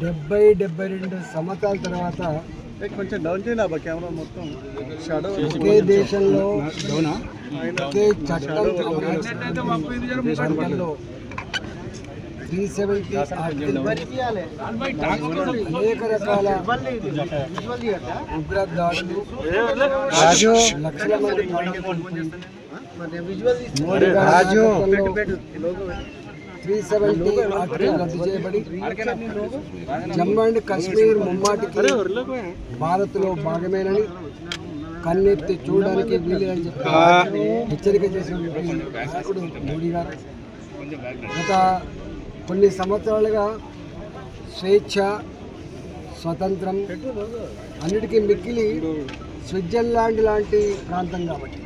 డెబ్బై డెబ్బై రెండు సంవత్సరాల తర్వాత కొంచెం డౌన్ చేయాలి కెమెరా మొత్తం షాడో ఒకే దేశంలో ఒకే చట్టం త్రీ సెవెంటీ అనేక రకాల ఉగ్ర దాడులు లక్షల మంది మోడీ నాయకత్వంలో త్రీ సెవెంటీ ఆర్టికల్ రద్దు చేయబడి జమ్మూ అండ్ కాశ్మీర్ ముమ్మాటికి భారత్లో భాగమేనని కన్నెత్తి చూడడానికి వీలేదని చెప్పి హెచ్చరిక చేసినటువంటి నాయకుడు మోడీ గారు. గత కొన్ని సంవత్సరాలుగా స్వేచ్ఛ స్వతంత్రం అన్నిటికీ మిక్కిలి స్విట్జర్లాండ్ లాంటి ప్రాంతం కాబట్టి.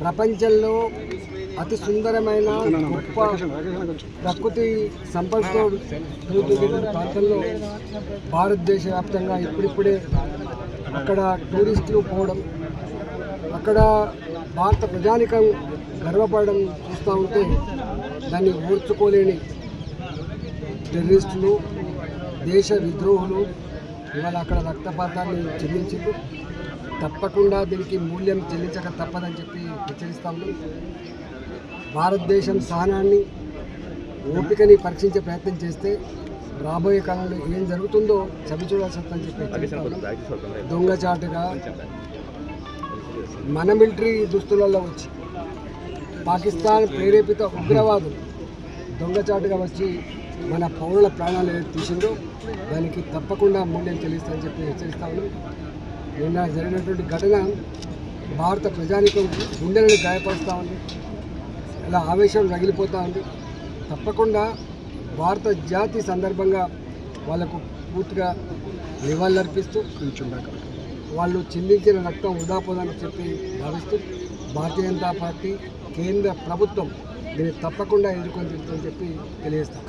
ప్రపంచంలో అతి సుందరమైన గొప్ప ప్రకృతి సంపదతో పెరుగుతున్నటువంటి ప్రాంతంలో భారతదేశ వ్యాప్తంగా ఇప్పుడిప్పుడే అక్కడ టూరిస్టులు పోవడం అక్కడ భారత ప్రజానికం గర్వపడడం చూస్తూ ఉంటే దాన్ని ఓర్చుకోలేని టెర్రరిస్టులు దేశ విద్రోహులు ఇవాళ అక్కడ రక్తపాతాన్ని చెల్లించారు తప్పకుండా దీనికి మూల్యం చెల్లించక తప్పదని చెప్పి హెచ్చరిస్తాము భారతదేశం సహనాన్ని ఓపికని పరీక్షించే ప్రయత్నం చేస్తే రాబోయే కాలంలో ఏం జరుగుతుందో చవి చూడాల్సి చెప్పి. దొంగచాటుగా మన మిలిటరీ దుస్తులలో వచ్చి పాకిస్తాన్ ప్రేరేపిత ఉగ్రవాదులు దొంగచాటుగా వచ్చి మన పౌరుల ప్రాణాలు ఏదైతే తీసిందో దానికి తప్పకుండా మూల్యం చెల్లిస్తామని చెప్పి హెచ్చరిస్తా ఉన్నాం. నిన్న జరిగినటువంటి ఘటన భారత ప్రజానికం గుండెలను గాయపరుస్తూ ఉంది. ఇలా ఆవేశం రగిలిపోతూ ఉంది తప్పకుండా భారత జాతి సందర్భంగా వాళ్ళకు పూర్తిగా నివాళులర్పిస్తూ వాళ్ళు చిందించిన రక్తం వృధా చెప్పి భావిస్తూ భారతీయ జనతా పార్టీ కేంద్ర ప్రభుత్వం దీన్ని తప్పకుండా ఎదుర్కొని తీరుతుందని చెప్పి తెలియజేస్తాం